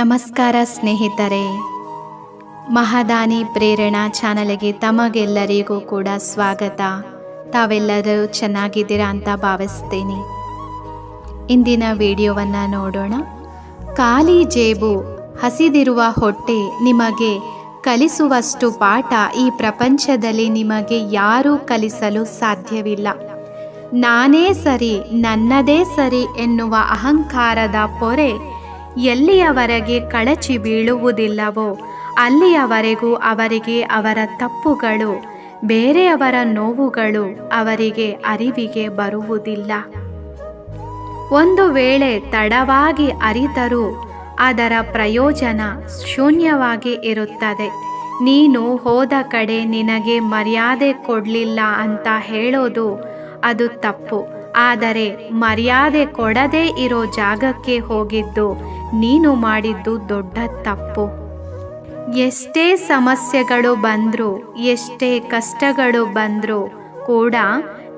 ನಮಸ್ಕಾರ ಸ್ನೇಹಿತರೆ. ಮಹಾದಾನಿ ಪ್ರೇರಣಾ ಚಾನಲ್ಗೆ ತಮಗೆಲ್ಲರಿಗೂ ಕೂಡ ಸ್ವಾಗತ. ತಾವೆಲ್ಲರೂ ಚೆನ್ನಾಗಿದ್ದೀರಾ ಅಂತ ಭಾವಿಸ್ತೀನಿ. ಇಂದಿನ ವಿಡಿಯೋವನ್ನು ನೋಡೋಣ. ಖಾಲಿ ಜೇಬು, ಹಸಿದಿರುವ ಹೊಟ್ಟೆ ನಿಮಗೆ ಕಲಿಸುವಷ್ಟು ಪಾಠ ಈ ಪ್ರಪಂಚದಲ್ಲಿ ನಿಮಗೆ ಯಾರೂ ಕಲಿಸಲು ಸಾಧ್ಯವಿಲ್ಲ. ನಾನೇ ಸರಿ, ನನ್ನದೇ ಸರಿ ಎನ್ನುವ ಅಹಂಕಾರದ ಪೊರೆ ಎಲ್ಲಿಯವರೆಗೆ ಕಳಚಿ ಬೀಳುವುದಿಲ್ಲವೋ, ಅಲ್ಲಿಯವರೆಗೂ ಅವರಿಗೆ ಅವರ ತಪ್ಪುಗಳು, ಬೇರೆಯವರ ನೋವುಗಳು ಅವರಿಗೆ ಅರಿವಿಗೆ ಬರುವುದಿಲ್ಲ. ಒಂದು ವೇಳೆ ತಡವಾಗಿ ಅರಿತರೂ ಅದರ ಪ್ರಯೋಜನ ಶೂನ್ಯವಾಗಿ ಇರುತ್ತದೆ. ನೀನು ಹೋದ ಕಡೆ ನಿನಗೆ ಮರ್ಯಾದೆ ಕೊಡಲಿಲ್ಲ ಅಂತ ಹೇಳೋದು ಅದು ತಪ್ಪು. ಆದರೆ ಮರ್ಯಾದೆ ಕೊಡದೇ ಇರೋ ಜಾಗಕ್ಕೆ ಹೋಗಿದ್ದು ನೀನು ಮಾಡಿದ್ದು ದೊಡ್ಡ ತಪ್ಪು. ಎಷ್ಟೇ ಸಮಸ್ಯೆಗಳು ಬಂದರೂ, ಎಷ್ಟೇ ಕಷ್ಟಗಳು ಬಂದರೂ ಕೂಡ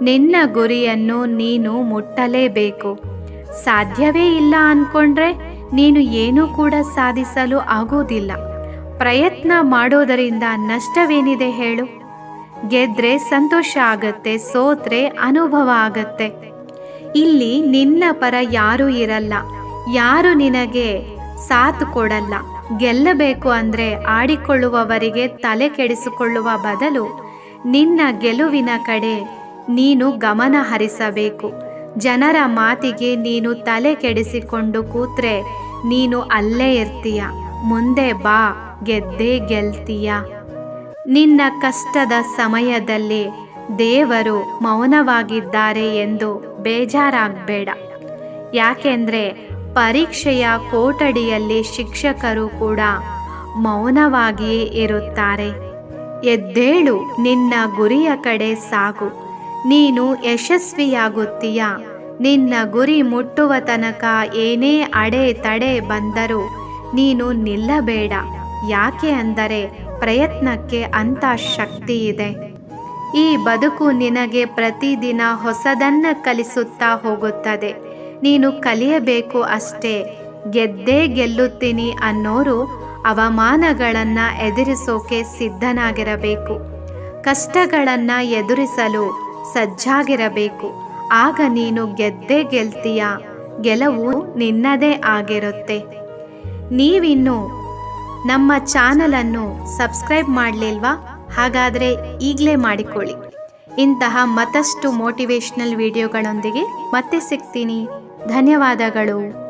ನಿನ್ನ ಗುರಿಯನ್ನು ನೀನು ಮುಟ್ಟಲೇಬೇಕು. ಸಾಧ್ಯವೇ ಇಲ್ಲ ಅಂದ್ಕೊಂಡ್ರೆ ನೀನು ಏನೂ ಕೂಡ ಸಾಧಿಸಲು ಆಗೋದಿಲ್ಲ. ಪ್ರಯತ್ನ ಮಾಡೋದರಿಂದ ನಷ್ಟವೇನಿದೆ ಹೇಳು. ಗೆದ್ರೆ ಸಂತೋಷ ಆಗತ್ತೆ, ಸೋತ್ರೆ ಅನುಭವ ಆಗತ್ತೆ. ಇಲ್ಲಿ ನಿನ್ನ ಪರ ಯಾರೂ ಇರಲ್ಲ. ಯಾರು ನಿನಗೆ ಸಾಥ್ ಕೊಡಲ್ಲ? ಗೆಲ್ಲಬೇಕು ಅಂದ್ರೆ ಆಡಿಕೊಳ್ಳುವವರಿಗೆ ತಲೆ ಕೆಡಿಸಿಕೊಳ್ಳುವ ಬದಲು ನಿನ್ನ ಗೆಲುವಿನ ಕಡೆ ನೀನು ಗಮನ ಹರಿಸಬೇಕು. ಜನರ ಮಾತಿಗೆ ನೀನು ತಲೆ ಕೆಡಿಸಿಕೊಂಡು ಕೂತ್ರೆ ನೀನು ಅಲ್ಲೇ ಇರ್ತೀಯ. ಮುಂದೆ ಬಾ, ಗೆದ್ದೇ ಗೆಲ್ತೀಯ. ನಿನ್ನ ಕಷ್ಟದ ಸಮಯದಲ್ಲಿ ದೇವರು ಮೌನವಾಗಿದ್ದಾರೆ ಎಂದು ಬೇಜಾರಾಗಬೇಡ. ಯಾಕೆಂದ್ರೆ ಪರೀಕ್ಷೆಯ ಕೋಟಡಿಯಲ್ಲಿ ಶಿಕ್ಷಕರು ಕೂಡ ಮೌನವಾಗಿಯೇ ಇರುತ್ತಾರೆ. ಎದ್ದೇಳು, ನಿನ್ನ ಗುರಿಯ ಕಡೆ ಸಾಗು. ನೀನು ಯಶಸ್ವಿಯಾಗುತ್ತೀಯ. ನಿನ್ನ ಗುರಿ ಮುಟ್ಟುವ ತನಕ ಏನೇ ಅಡೆ ತಡೆ ಬಂದರೂ ನೀನು ನಿಲ್ಲಬೇಡ. ಯಾಕೆ ಅಂದರೆ ಪ್ರಯತ್ನಕ್ಕೆ ಅಂಥ ಶಕ್ತಿ ಇದೆ. ಈ ಬದುಕು ನಿನಗೆ ಪ್ರತಿದಿನ ಹೊಸದನ್ನ ಕಲಿಸುತ್ತಾ ಹೋಗುತ್ತದೆ. ನೀನು ಕಲಿಯಬೇಕು ಅಷ್ಟೇ. ಗೆದ್ದೇ ಗೆಲ್ಲುತ್ತೀನಿ ಅನ್ನೋರು ಅವಮಾನಗಳನ್ನು ಎದುರಿಸೋಕೆ ಸಿದ್ಧನಾಗಿರಬೇಕು. ಕಷ್ಟಗಳನ್ನು ಎದುರಿಸಲು ಸಜ್ಜಾಗಿರಬೇಕು. ಆಗ ನೀನು ಗೆದ್ದೇ ಗೆಲ್ತೀಯ? ಗೆಲುವು ನಿನ್ನದೇ ಆಗಿರುತ್ತೆ. ನೀವಿನ್ನು ನಮ್ಮ ಚಾನಲನ್ನು ಸಬ್ಸ್ಕ್ರೈಬ್ ಮಾಡಲಿಲ್ವಾ? ಹಾಗಾದರೆ ಈಗಲೇ ಮಾಡಿಕೊಳ್ಳಿ. ಇಂತಹ ಮತ್ತಷ್ಟು ಮೋಟಿವೇಶ್ನಲ್ ವಿಡಿಯೋಗಳೊಂದಿಗೆ ಮತ್ತೆ ಸಿಗ್ತೀನಿ. ಧನ್ಯವಾದಗಳು.